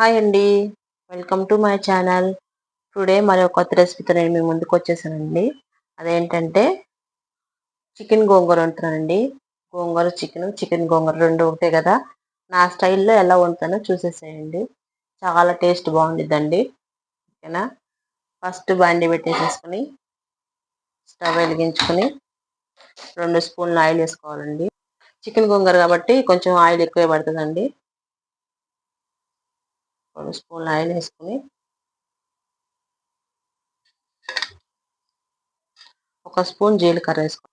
Hi అండి. Welcome to my channel. Today మరి ఒక కొత్త రెసిపీతో నేను మీ ముందుకు వచ్చేసానండి. అదేంటంటే చికెన్ గోంగూర వండుతున్నానండి. గోంగూర చికెన్ చికెన్ గోంగూర రెండు ఒకటే కదా. నా స్టైల్లో ఎలా వండుతానో చూసేసేయండి. చాలా టేస్ట్ బాగుండిద్దండి. ఓకేనా? ఫస్ట్ బాండి పెట్టేసేసుకొని స్టవ్ వెలిగించుకొని రెండు స్పూన్లు ఆయిల్ వేసుకోవాలండి. చికెన్ గోంగూర కాబట్టి కొంచెం ఆయిల్ ఎక్కువే పడుతుందండి. రెండు స్పూన్లు ఆయిల్ వేసుకుని ఒక స్పూన్ జీలకర్ర వేసుకో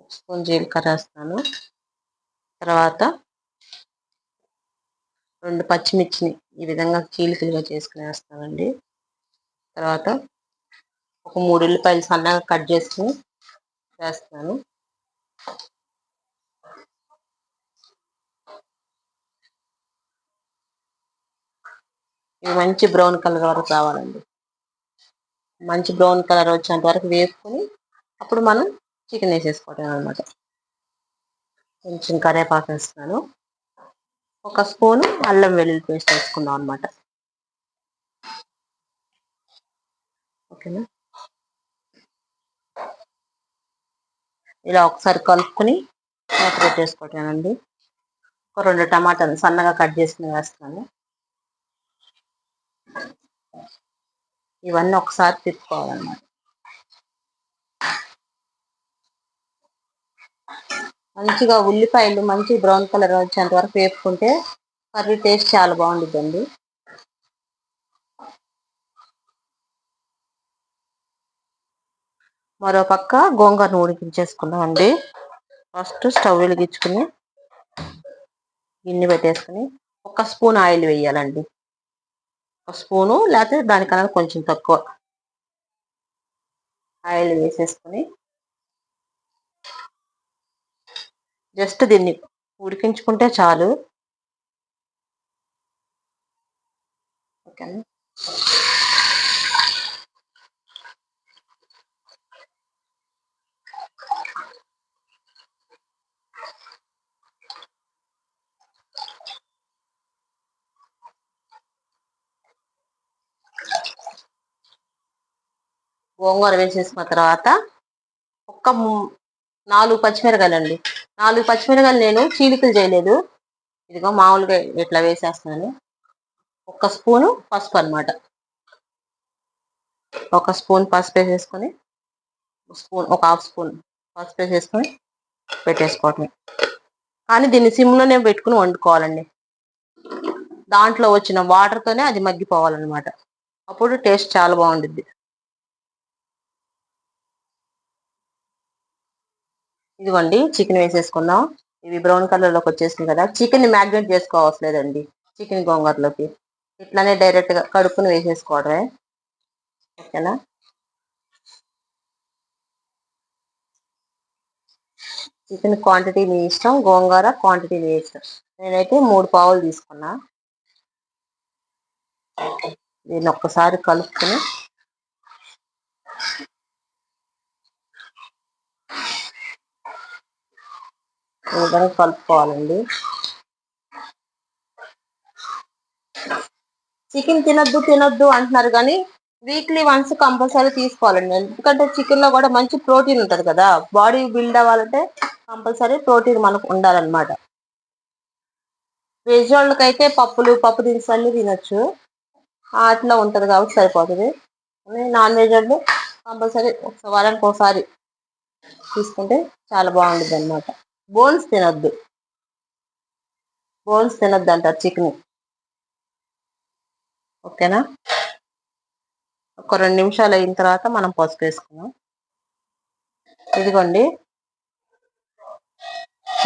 ఒక స్పూన్ జీలకర్ర వేస్తాను తర్వాత రెండు పచ్చిమిర్చిని ఈ విధంగా చీలికలుగా చేసుకుని వేస్తానండి. తర్వాత ఒక మూడు ఉల్లిపాయలు సన్నగా కట్ చేసుకుని వేస్తాను మంచి బ్రౌన్ కలర్ వరకు రావాలండి మంచి బ్రౌన్ కలర్ వచ్చేంత వరకు వేసుకొని అప్పుడు మనం చికెన్ వేసేసుకోవటం అనమాట కొంచెం కరివేపాకు వేస్తున్నాను. ఒక స్పూన్ అల్లం వెల్లుల్లి పేస్ట్ వేసుకుందాం అనమాట ఓకేనా? ఇలా ఒకసారి కలుపుకొని మూత పెట్టేసుకోవటానండి ఒక రెండు టమాటాలు సన్నగా కట్ చేసుకుని వేస్తున్నాను. ఇవన్నీ ఒకసారి తిప్పుకోవాలన్నమాట. మంచిగా ఉల్లిపాయలు మంచి బ్రౌన్ కలర్ వచ్చేంత వరకు వేపుకుంటే కర్రీ టేస్ట్ చాలా బాగుంటుందండి మరో పక్క గోంగూరను ఉడికించేసుకుందాం అండి ఫస్ట్ స్టవ్ వెలిగించుకుని గిన్నె పెట్టేసుకుని ఒక స్పూన్ ఆయిల్ వేయాలండి. స్పూను లేకపోతే దానికన్నా కొంచెం తక్కువ. ఆయిల్ వేసేసుకొని. జస్ట్ దీన్ని ఉడికించుకుంటే చాలు. ఓకేనా? గోంగూర వేసేసుకున్న తర్వాత ఒక్క నాలుగు పచ్చిమిరకాయలు అండి నాలుగు పచ్చిమిరకాయలు నేను చీలికలు చేయలేదు. ఇదిగో మామూలుగా ఇట్లా వేసేస్తున్నాను. ఒక స్పూను పసుపు అనమాట ఒక స్పూన్ పసుపు వేసేసుకొని స్పూన్ ఒక హాఫ్ స్పూన్ పసుపు వేసేసుకొని పెట్టేసుకోవటమే. కానీ దీన్ని సిమ్లోనే పెట్టుకుని వండుకోవాలండి. దాంట్లో వచ్చిన వాటర్తోనే అది మగ్గిపోవాలన్నమాట. అప్పుడు టేస్ట్ చాలా బాగుంటుంది ఇదిగోండి చికెన్ వేసేసుకుందాం. ఇవి బ్రౌన్ కలర్లోకి వచ్చేసింది కదా. చికెన్ మ్యాగ్నేట్ చేసుకోవట్లేదండి చికెన్ గోంగూరలోకి. ఇట్లానే డైరెక్ట్గా కడుపుని వేసేసుకోవడమే. ఓకేనా? చికెన్ క్వాంటిటీ మీ ఇష్టం గోంగూర క్వాంటిటీ మీ ఇష్టం. నేనైతే మూడు పావులు తీసుకున్నా. దీన్ని ఒక్కసారి కలుపుకొని విధంగా కలుపుకోవాలండి. చికెన్ తినొద్దు తినొద్దు అంటున్నారు కానీ వీక్లీ వన్స్ కంపల్సరీ తీసుకోవాలండి. ఎందుకంటే చికెన్లో కూడా మంచి ప్రోటీన్ ఉంటుంది కదా. బాడీ బిల్డ్ అవ్వాలంటే కంపల్సరీ ప్రోటీన్ మనకు ఉండాలన్నమాట. వెజ్ వాళ్ళకైతే పప్పులు పప్పు దినుసు అన్ని తినొచ్చు. అట్లా ఉంటుంది కాబట్టి సరిపోతుంది. నాన్ వెజ్ వాళ్ళు కంపల్సరీ వారానికి ఒకసారి తీసుకుంటే చాలా బాగుంటుంది అనమాట బోన్స్ తినద్దు. బోన్స్ తినొద్దు అంటారు చికెన్. ఓకేనా? ఒక రెండు నిమిషాలు అయిన తర్వాత మనం పసుపు వేసుకున్నాం ఇదిగోండి.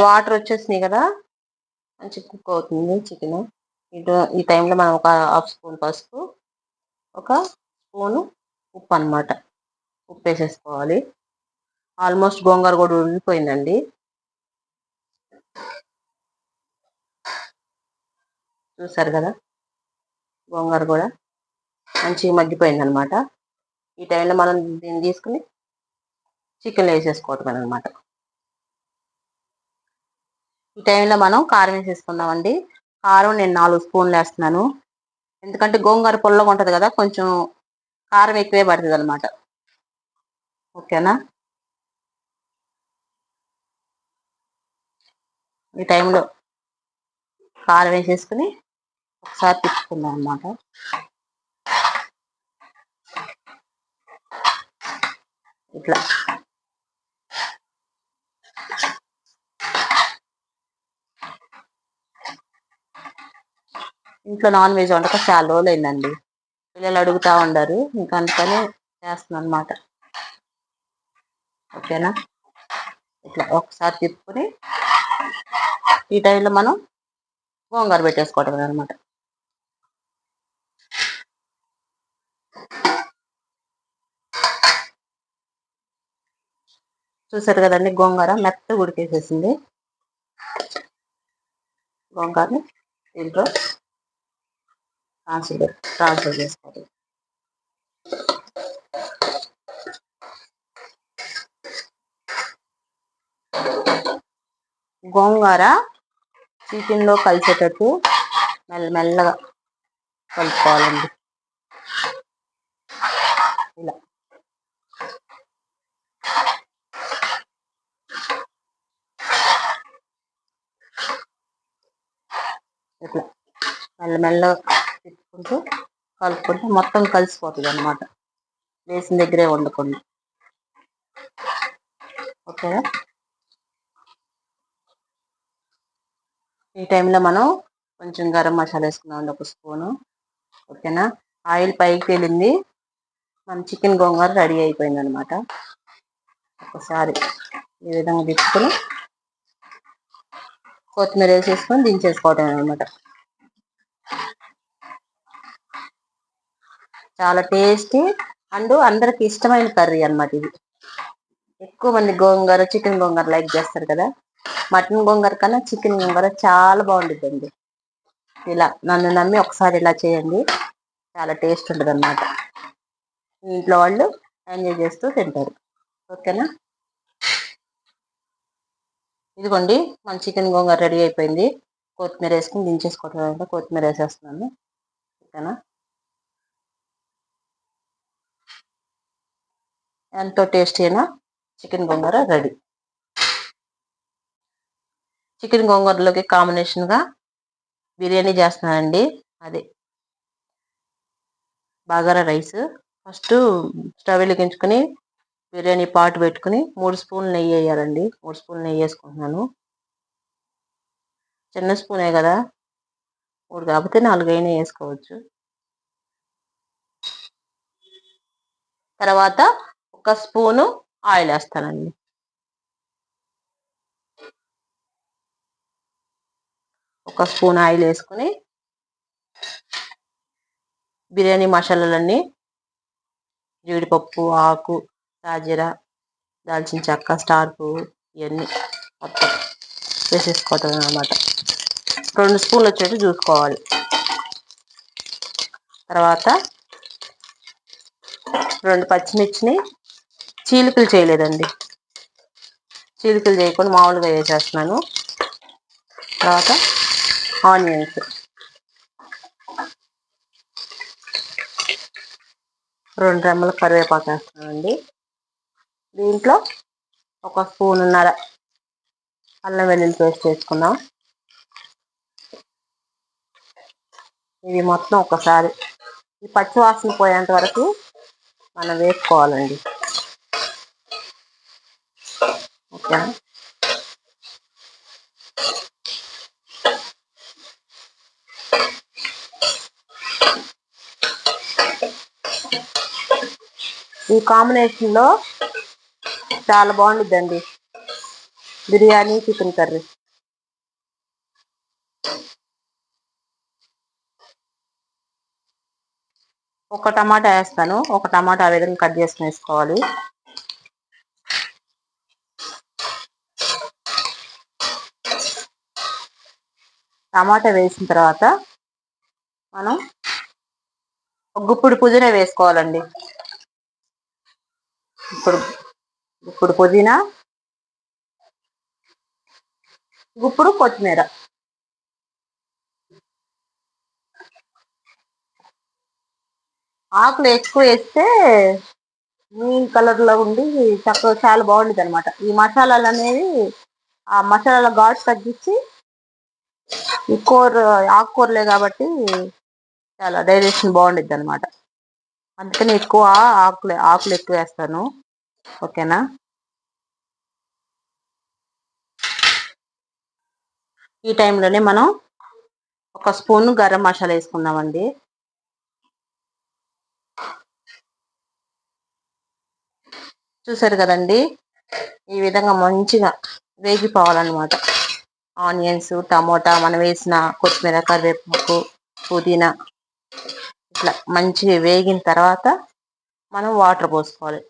వాటర్ వచ్చేసినాయి కదా? మంచి కుక్ అవుతుంది చికెన్. ఇటు ఈ టైంలో మనం ఒక హాఫ్ స్పూన్ పసుపు ఒక స్పూను ఉప్పు అనమాట ఉప్పు వేసేసుకోవాలి. ఆల్మోస్ట్ గోంగూర కూడా ఉడిపోయిందండి చూసారు కదా? గోంగూర కూడా మంచిగా మగ్గిపోయింది అనమాట ఈ టైంలో మనం దీన్ని తీసుకుని చికెన్ వేసేసుకోవటం అనమాట ఈ టైంలో మనం కారం వేసేసుకుందామండి. కారం నేను నాలుగు స్పూన్లు వేస్తున్నాను. ఎందుకంటే గోంగూర పుల్లగా ఉంటుంది కదా కొంచెం కారం ఎక్కువే పడుతుంది అనమాట ఓకేనా? ఈ టైంలో కారం వేసేసుకుని ఒకసారి తిప్పుకుందాం అనమాట ఇట్లా. ఇంట్లో నాన్ వెజ్ వండక చాలా రోజులు అయిందండి పిల్లలు అడుగుతా ఉండరు ఇంకా అందుకని చేస్తున్నాను అనమాట ఓకేనా? ఇట్లా ఒకసారి తిప్పుకొని ఈ టైంలో మనం గోంగూర పెట్టేసుకోవటం అనమాట చూసారు కదండి గోంగూర మెత్త ఉడికేసేసింది. గోంగూరని దీంట్లో ట్రాన్స్ఫర్ ట్రాన్స్ఫర్ చేసుకోవాలి గోంగూర చికెన్లో కలిసేటట్టు మెల్లమెల్లగా కలుపుకోవాలండి. ఇలా. ఇట్లా మెల్లమెల్లగా తిప్పుకుంటూ కలుపుకుంటూ మొత్తం కలిసిపోతుంది అనమాట వేసిన దగ్గరే వండుకోండి. ఓకేనా? ఈ టైంలో మనం కొంచెం గరం మసాలా వేసుకున్నాం ఒక స్పూను. ఓకేనా? ఆయిల్ పైకి వెళ్ళింది మన చికెన్ గోంగూర రెడీ అయిపోయింది అనమాట ఒకసారి ఈ విధంగా తిప్పుకొని కొత్తిమీర వేసేసుకొని దించేసుకోవటం అనమాట చాలా టేస్టీ అండ్ అందరికి ఇష్టమైన కర్రీ అనమాట ఇది. ఎక్కువ మంది గోంగూర చికెన్ గోంగూర లైక్ చేస్తారు కదా. మటన్ గోంగూర కన్నా చికెన్ గోంగూర చాలా బాగుంటుందండి ఇలా నన్ను నమ్మి ఒకసారి ఇలా చేయండి. చాలా టేస్ట్ ఉంటుంది అన్నమాట ఇంట్లో వాళ్ళు ఎంజాయ్ చేస్తూ తింటారు. ఓకేనా? ఇదిగోండి మన చికెన్ గోంగూర రెడీ అయిపోయింది. కొత్తిమీర వేసుకుని దించేసుకోవటం కొత్తిమీర వేసేస్తున్నాను. ఓకేనా? ఎంతో టేస్టీ అయినా చికెన్ గోంగూర రెడీ. చికెన్ గోంగూరలోకి కాంబినేషన్గా బిర్యానీ చేస్తున్నానండి. అది బాగారా రైస్? ఫస్ట్ స్టవ్ వెలిగించుకొని బిర్యానీ పాటు పెట్టుకుని మూడు స్పూన్లు నెయ్యి వేయాలండి. మూడు స్పూన్లు నెయ్యి వేసుకుంటున్నాను. చిన్న స్పూనే కదా? మూడు కాకపోతే నాలుగైనా వేసుకోవచ్చు. తర్వాత ఒక స్పూను ఆయిల్ వేస్తానండి. ఒక స్పూన్ ఆయిల్ వేసుకుని బిర్యానీ మసాలాలన్నీ జీడిపప్పు ఆకు సాజీర దాల్చిన చెక్క స్టార్ పువ్వు ఇవన్నీ మొత్తం వేసేసుకోవటం అనమాట రెండు స్పూన్లు వచ్చేట్టు చూసుకోవాలి. తర్వాత రెండు పచ్చిమిర్చిని చీలికలు చేయలేదండి. చీలికలు చేయకుండా మామూలుగా వేసేస్తున్నాను. తర్వాత ఆనియన్స్. రెండు రెమ్మల కరివేపాకు వేస్తామండి దీంట్లో ఒక స్పూన్ ఉన్నర అల్లం వెల్లుల్లి పేస్ట్ వేసుకుందాం. ఇది మొత్తం ఒకసారి ఈ పచ్చి వాసన పోయేంత వరకు మనం వేసుకోవాలండి. ఓకే ఈ కాంబినేషన్లో చాలా బాగుంటుందండి బిర్యానీ చికెన్ కర్రీ. ఒక టమాటా వేస్తాను. ఒక టమాటా ఆ విధంగా కట్ చేసుకుని వేసుకోవాలి. టమాటా వేసిన తర్వాత మనం గుప్పుడు పుదీనా వేసుకోవాలండి. ఇప్పుడు ఇప్పుడు పుదీనా ఇప్పుడు కొత్తిమీర. ఆకులు ఎక్కువ వేస్తే గ్రీన్ కలర్లో ఉండి చక్కగా చాలా బాగుంటుంది అనమాట ఈ మసాలాలు అనేవి ఆ మసాలాల ఘాటు తగ్గించి ఈ కూర ఆకుకూరలే కాబట్టి చాలా డైజెషన్ బాగుండిద్ది అనమాట అందుకని ఎక్కువ ఆకులు ఆకులు ఎక్కువ వేస్తాను. ఓకేనా? ఈ టైంలోనే మనం ఒక స్పూన్ గరం మసాలా వేసుకుందామండి. చూసారు కదండి? ఈ విధంగా మంచిగా వేగిపోవాలన్నమాట. ఆనియన్స్ టమోటా మనం వేసిన కొత్తిమీర కరివేపాకు పుదీనా ఇట్లా మంచిగా వేగిన తర్వాత మనం వాటర్ పోసుకోవాలి.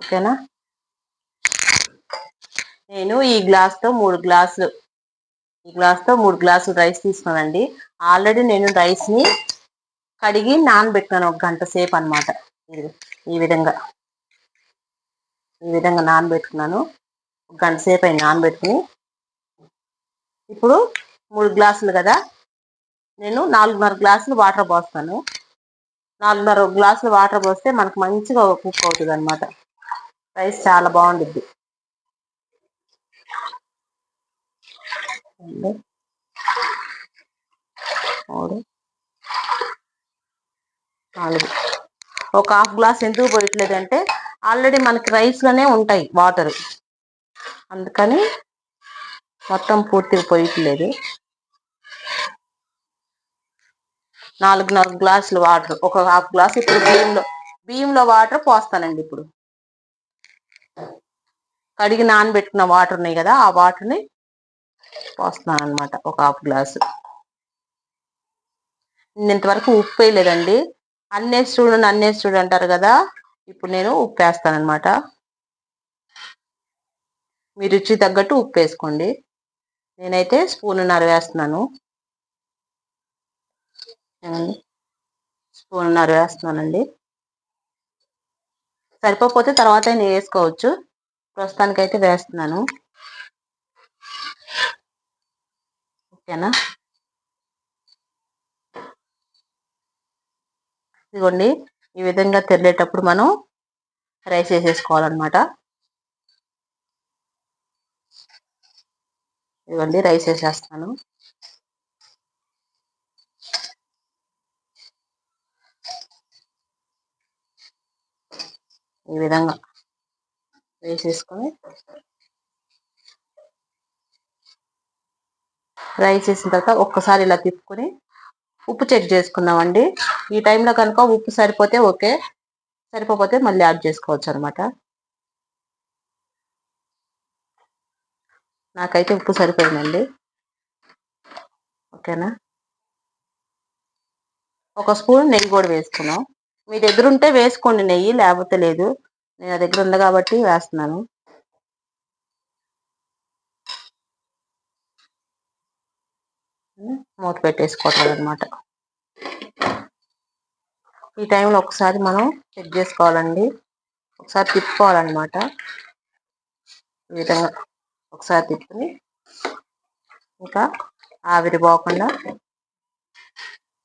ఓకేనా? నేను ఈ గ్లాస్తో మూడు గ్లాసులు ఈ గ్లాస్తో మూడు గ్లాసులు రైస్ తీసుకున్నానండి. ఆల్రెడీ నేను రైస్ని కడిగి నానబెట్టినాను ఒక గంట సేపు అనమాట ఈ విధంగా. ఈ విధంగా నానబెట్టుకున్నాను. ఒక గంట సేపు అయి నానబెట్టుకుని. ఇప్పుడు మూడు గ్లాసులు కదా నేను నాలుగున్నర గ్లాసులు వాటర్ పోస్తాను. నాలుగున్నర గ్లాసులు వాటర్ పోస్తే మనకు మంచిగా కుక్ అవుతుంది అనమాట రైస్ చాలా బాగుంటుంది మూడు. నాలుగు. ఒక హాఫ్ గ్లాస్ ఎందుకు పోయట్లేదంటే ఆల్రెడీ మనకి రైస్లోనే ఉంటాయి వాటర్. అందుకని మొత్తం పూర్తిగా పోయట్లేదు. నాలుగు నాలుగు గ్లాసులు వాటర్. ఒక హాఫ్ గ్లాస్ ఇప్పుడు బియ్యంలో బియ్యంలో వాటర్ పోస్తానండి ఇప్పుడు. కడిగి నానబెట్టుకున్న వాటర్ ఉన్నాయి కదా ఆ వాటర్ని పోస్తున్నాను అనమాట ఒక హాఫ్ గ్లాసు. ఇంతవరకు ఉప్పు వేయలేదండి అన్నేస్తుడు చూడండి చూడు అంటారు కదా ఇప్పుడు నేను ఉప్పు వేస్తానమాట మీ రుచి తగ్గట్టు ఉప్పు వేసుకోండి నేనైతే స్పూన్ వేస్తున్నాను. స్పూన్నర వేస్తున్నానండి. సరిపోతే తర్వాత నేను వేసుకోవచ్చు. ప్రస్తుతానికైతే వేస్తున్నాను. ఓకేనా? ఇదిగోండి ఈ విధంగా తెల్లేటప్పుడు మనం రైస్ వేసేసుకోవాలన్నమాట. ఇదిగోండి రైస్ వేసేస్తాను ఈ విధంగా వేసేసుకొని రైస్ వేసిన తర్వాత ఒక్కసారి ఇలా తిప్పుకొని ఉప్పు చెక్ చేసుకుందామండి. ఈ టైంలో కనుక ఉప్పు సరిపోతే ఓకే సరిపోతే మళ్ళీ యాడ్ చేసుకోవచ్చు అనమాట నాకైతే ఉప్పు సరిపోయిందండి. ఓకేనా? ఒక స్పూన్ నెయ్యి కూడా వేసుకున్నాం. మీ దగ్గర ఉంటే వేసుకోండి నెయ్యి లేకపోతే లేదు. నేను దగ్గర ఉంది కాబట్టి వేస్తున్నాను. మూత పెట్టేసుకోవట్లేదు అనమాట ఈ టైంలో ఒకసారి మనం చెక్ చేసుకోవాలండి. ఒకసారి తిప్పుకోవాలన్నమాట. ఈ విధంగా ఒకసారి తిప్పుని ఇంకా ఆవిరి పోకుండా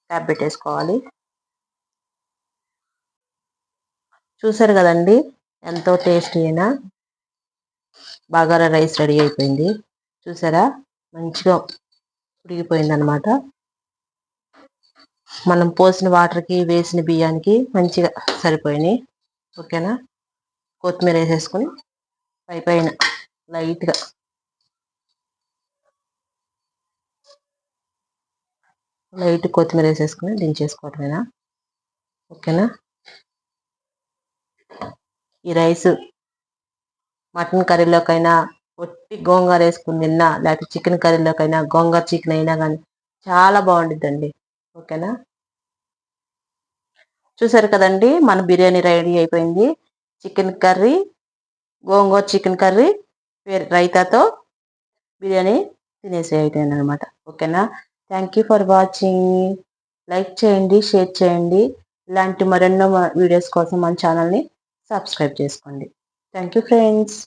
ట్యాబ్ పెట్టేసుకోవాలి చూసారు కదండి? ఎంతో టేస్టీ అయినా బాగారా రైస్ రెడీ అయిపోయింది. చూసారా? మంచిగా ఉడిగిపోయింది అనమాట మనం పోసిన వాటర్కి వేసిన బియ్యానికి మంచిగా సరిపోయినాయి. ఓకేనా? కొత్తిమీర వేసేసుకొని పై పైన లైట్గా లైట్ కొత్తిమీర వేసేసుకుని దించేసుకోవటమేనా ఓకేనా? ఈ రైస్. మటన్ కర్రీలోకైనా ఒట్టి గోంగూర వేసుకుని తిన్నా లేకపోతే చికెన్ కర్రీలోకైనా గోంగూర చికెన్ అయినా కానీ చాలా బాగుండిద్దండి. ఓకేనా? చూసారు కదండి మన బిర్యానీ రెడీ అయిపోయింది. Chicken curry gongura chicken curry రైతాతో biryani తినేసి అయిపోయింది అనమాట ఓకేనా? Thank you for watching. Like చేయండి షేర్ చేయండి. ఇలాంటి మరెన్నో వీడియోస్ కోసం మన ఛానల్ని సబ్స్క్రైబ్ చేసుకోండి. Thank you friends.